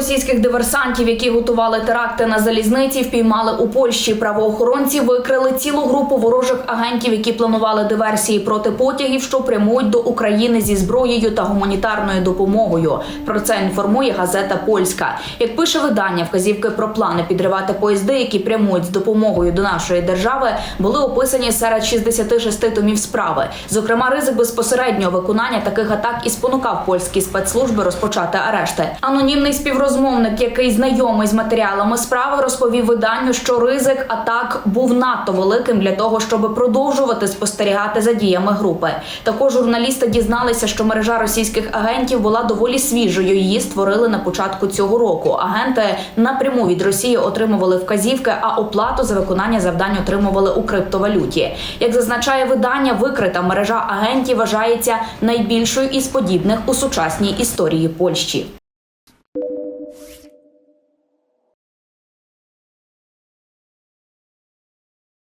російських диверсантів, які готували теракти на залізниці, впіймали у Польщі. Правоохоронці викрили цілу групу ворожих агентів, які планували диверсії проти потягів, що прямують до України зі зброєю та гуманітарною допомогою. Про це інформує газета Польська. Як пише видання, вказівки про плани підривати поїзди, які прямують з допомогою до нашої держави, були описані серед 66 томів справи. Зокрема, ризик безпосереднього виконання таких атак і спонукав польські спецслужби розпочати арешти. Анонімний співрозмовник, який знайомий з матеріалами справи, розповів виданню, що ризик атак був надто великим для того, щоб продовжувати спостерігати за діями групи. Також журналісти дізналися, що мережа російських агентів була доволі свіжою. Її створили на початку цього року. Агенти напряму від Росії отримували вказівки, а оплату за виконання завдань отримували у криптовалюті. Як зазначає видання, викрита мережа агентів вважається найбільшою із подібних у сучасній історії Польщі. Thank you.